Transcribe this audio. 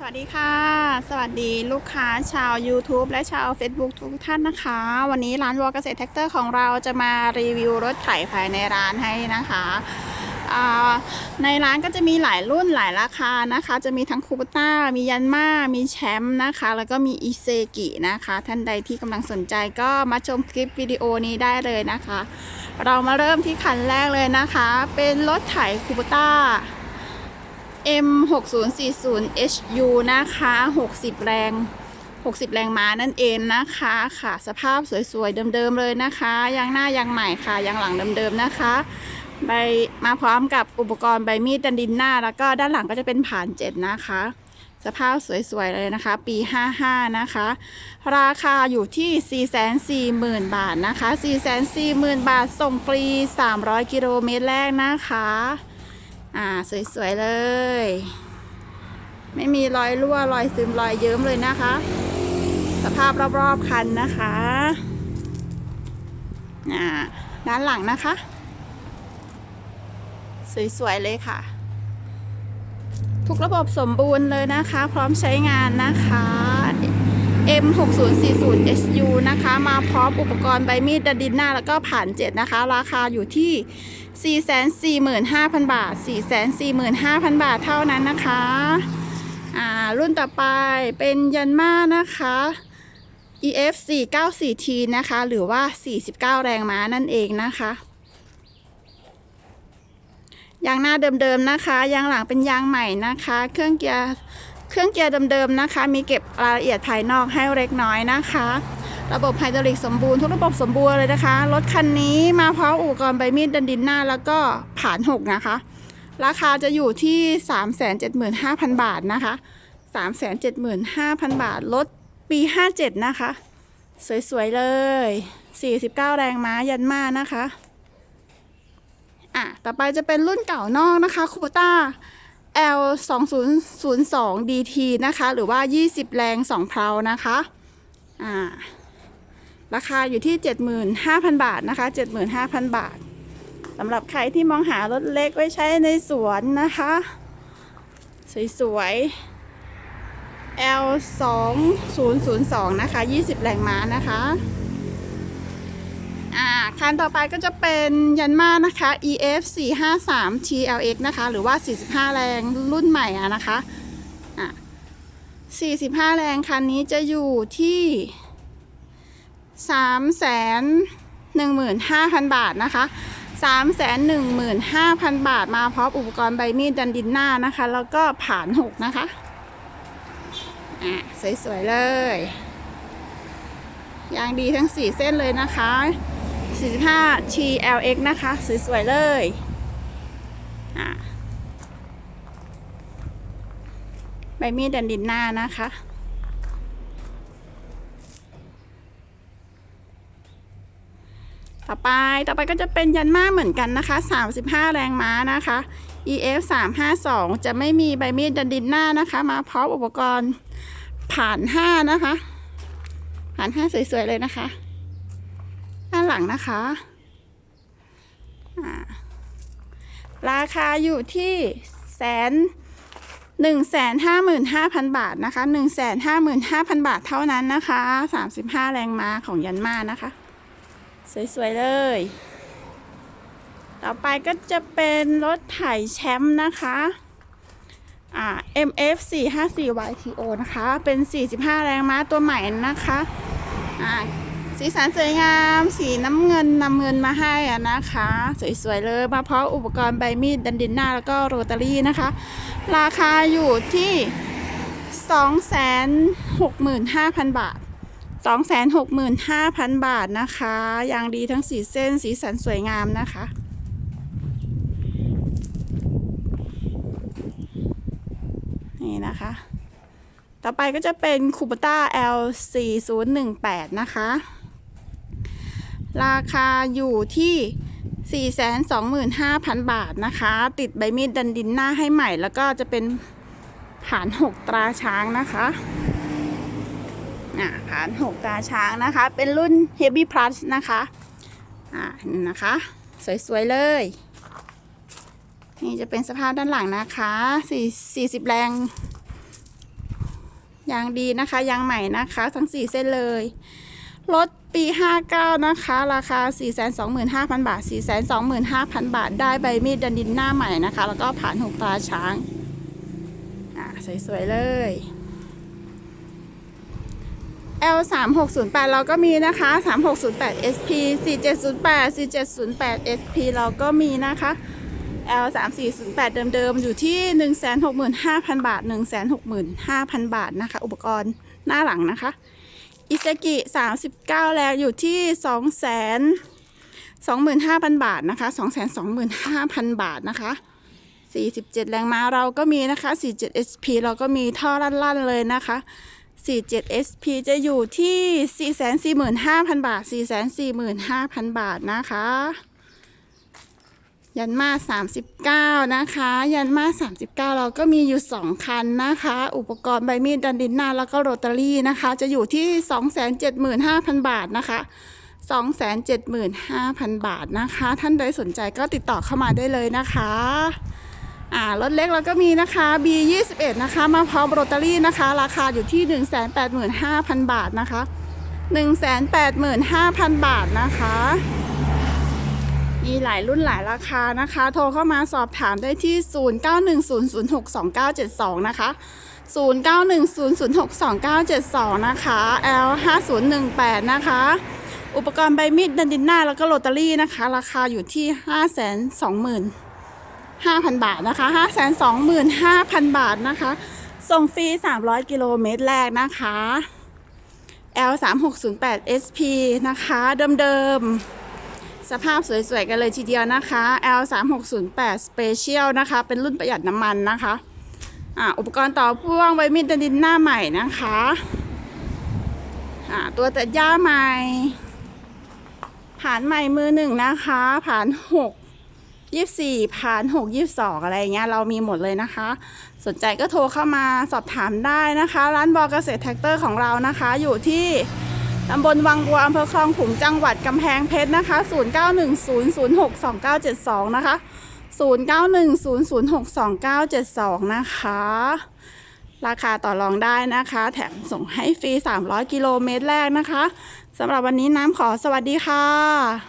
สวัสดีค่ะ สวัสดีลูกค้าชาว YouTube และชาว Facebook ทุกท่านนะคะ วันนี้ร้านวัวเกษตรแท็กเตอร์ของเราจะมารีวิวรถไถภายในร้านให้นะคะในร้านก็จะมีหลายรุ่นหลายราคานะคะ จะมีทั้งคูปต้า มียันมา มีแชมป์นะคะ แล้วก็มีอิเซกินะคะ ท่านใดที่กำลังสนใจก็มาชมคลิปวิดีโอนี้ได้เลยนะคะ เรามาเริ่มที่คันแรกเลยนะคะ เป็นรถไถคูปต้า M6040 HU นะคะ 60 แรง 60 แรงม้านั่นเองนะคะค่ะ สภาพสวยๆ เดิมๆเลยนะคะยางหน้ายางใหม่ค่ะยางหลังเดิมๆนะคะใบมาพร้อมกับอุปกรณ์ใบมีดดันดินหน้า แล้วก็ด้านหลังก็จะเป็นผ่านเจ็ดนะคะ สภาพสวยๆเลยนะคะ ปี 55 นะคะ ราคาอยู่ที่ 440,000 บาทนะคะ 440,000 บาทส่งฟรี 300 กิโลเมตรแรกนะคะ อ่า สวยๆเลย ไม่มีรอยรั่วรอยซึมรอยเยิ้มเลยนะคะ สภาพรอบๆคันนะคะอ่าด้านหลังนะคะ สวยๆเลยค่ะ ทุกระบบสมบูรณ์เลยนะคะ พร้อมใช้งานนะคะ M6040 SU นะคะ มาพร้อมอุปกรณ์ใบมีดดันดินหน้าแล้วก็ผ่านเจ็ดนะคะ ราคาอยู่ที่ 445,000 บาท 445,000 บาทเท่านั้นนะคะอ่ารุ่นต่อไปเป็นยันมานะคะ EF 494T นะคะ หรือว่า 49 แรงม้านั่นเองนะคะยางหน้าเดิมๆนะคะ ยางหลังเป็นยางใหม่นะคะ เครื่องเกียร์ เครื่องเกียร์เดิมๆนะคะ มีเก็บรายละเอียดภายนอกให้เล็กน้อยนะคะ ระบบไฮดรอลิกสมบูรณ์ทุกระบบสมบูรณ์เลยนะคะรถคันนี้มาพร้อมอุปกรณ์ใบมีดดันดินหน้าแล้วก็ผ่านหกนะคะ ราคาจะอยู่ที่ 375,000 บาทนะคะ 375,000 บาทรถปี 57 นะคะ สวย ๆ เลย 49 แรงม้ายันมานะคะ อะ ต่อไปจะเป็นรุ่นเก่านอกนะคะคูปต้า L 2 0 0 2 DT นะคะ หรือว่า 20 แรง 2 เพลานะคะอ่าราคาอยู่ที่ 75,000 บาทนะคะ 75,000 บาทสำหรับใครที่มองหารถเล็กไว้ใช้ในสวนนะคะ สวยๆ L 2 0 0 2นะคะ 20 แรงม้านะคะ อ่าคันต่อไปก็จะเป็นยันมานะคะ EF 453 TLX นะคะ หรือว่า 45 แรงรุ่นใหม่อะนะคะอะ45 แรงคันนี้จะอยู่ที่3 1 5 0 0 0 บาทนะคะ3 1 5 0 0 0 บาทมาพร้อมอุปกรณ์ใบมีดดันดินหน้านะคะ แล้วก็ผ่านหกนะคะ อะ สวย ๆ เลย ยางดีทั้ง 4 เส้นเลยนะคะ 45 TLX นะคะ สวย ๆ เลยใบมีดดันดินหน้านะคะ ต่อไปต่อไปก็จะเป็นยันมาเหมือนกันนะคะ 35 แรงม้านะคะ EF 352 จะไม่มีใบมีดดันดินหน้านะคะ มาพร้อมอุปกรณ์ผ่าน 5 นะคะ ผ่าน 5 สวย ๆ เลยนะคะ หลังนะคะ ราคาอยู่ที่แสนหนึ่งแสนห้าหมื่นห้าพันบาทนะคะหนึ่งแสนห้าหมื่นห้าพันบาทเท่านั้นนะคะสามสิบห้าแรงม้าของยันมานะคะ สวยๆเลย ต่อไปก็จะเป็นรถไถแชมป์นะคะอ่า MF 454 YTO นะคะ เป็น 45 แรงม้าตัวใหม่นะคะอ่า สีสันสวยงาม สีน้ำเงินนำเงินมาให้อะนะคะ สวยๆเลยมาพร้อมอุปกรณ์ใบมีดดันดินหน้าแล้วก็โรตารี่นะคะ ราคาอยู่ที่ 265,000 บาท 265,000 บาทนะคะอย่างดีทั้งสีเส้นสีสันสวยงามนะคะนี่นะคะ ต่อไปก็จะเป็นคูปต้า L 4 0 1 8 นะคะ ราคาอยู่ที่ 425,000 บาทนะคะ ติดใบมีดดันดินหน้าให้ใหม่ แล้วก็จะเป็นฐาน6ตราช้างนะคะอ่าฐาน6ตราช้างนะคะ เป็นรุ่น Heavy Plus นะคะอ่านี่นะคะ สวย ๆ เลย นี่จะเป็นสภาพด้านหลังนะคะ4 40แรงยางดีนะคะยางใหม่นะคะ ทั้ง 4 เส้นเลย รถ ปี 59 นะคะ ราคา 425,000 บาท 425,000 บาท ได้ใบมีดดันดินหน้าใหม่นะคะ แล้วก็ผ่านหูปลาช้าง อ่าสวยๆเลย L 3 6 0 8เราก็มีนะคะ 3608 SP 4708 4708 SP เราก็มีนะคะ L 3 4 0 8เดิมๆ อยู่ที่ 165,000 บาท 165,000 บาทนะคะ อุปกรณ์หน้าหลังนะคะ อิซากิ 39 แล้วอยู่ที่2 25,000 บาทนะคะ225,000 บาทนะคะ 47 แรงม้าเราก็มีนะคะ 47 SP เราก็มีท่อลั่นๆเลยนะคะ 47 SP จะอยู่ที่ 445,000 บาท 445,000 บาทนะคะ ยันมา39 นะคะ ยันมา39 เราก็มีอยู่ 2 คันนะคะ อุปกรณ์ใบมีดดันดินหน้าแล้วก็โรตารี่นะคะ จะอยู่ที่ 275,000 บาทนะคะ275,000 บาทนะคะ ท่านใดสนใจก็ติดต่อเข้ามาได้เลยนะคะอ่ารถเล็กเราก็มีนะคะ B 2 1 นะคะ มาพร้อมโรตารี่นะคะ ราคาอยู่ที่ 185,000 บาทนะคะ 185,000 บาทนะคะ มีหลายรุ่นหลายราคานะคะ โทรเข้ามาสอบถามได้ที่ 0910062972 นะคะ 0910062972 นะคะ L 5018 นะคะ อุปกรณ์ใบมีดดันดินหน้าแล้วก็โรตารี่นะคะ ราคาอยู่ที่ 520,000 5,000 บาทนะคะ 525,000 บาทนะคะ ส่งฟรี 300 กิโลเมตรแรกนะคะ L 3608 SP นะคะ เดิมๆ สภาพสวยๆ กันเลยทีเดียวนะคะ L 3608 Special นะคะ เป็นรุ่นประหยัดน้ำมันนะคะอ่าอุปกรณ์ต่อพ่วงไวมิดดันดินหน้าใหม่นะคะอ่าตัวตัดหญ้าใหม่ ผ่านใหม่มือหนึ่งนะคะ ผ่านหกยี่สี่ผ่านหกยี่สองอะไรเงี้ยเรามีหมดเลยนะคะ สนใจก็โทรเข้ามาสอบถามได้นะคะ ร้านบอเกษตรแท็กเตอร์ของเรานะคะ อยู่ที่ ตำบลวังบัวอำเภอคลองขุงจังหวัดกำแพงเพชรนะคะ 0910062972 นะคะ 0910062972 นะคะ ราคาต่อรองได้นะคะ แถมส่งให้ฟรี 300 กิโลเมตรแรกนะคะสำหรับวันนี้น้ำขอสวัสดีค่ะ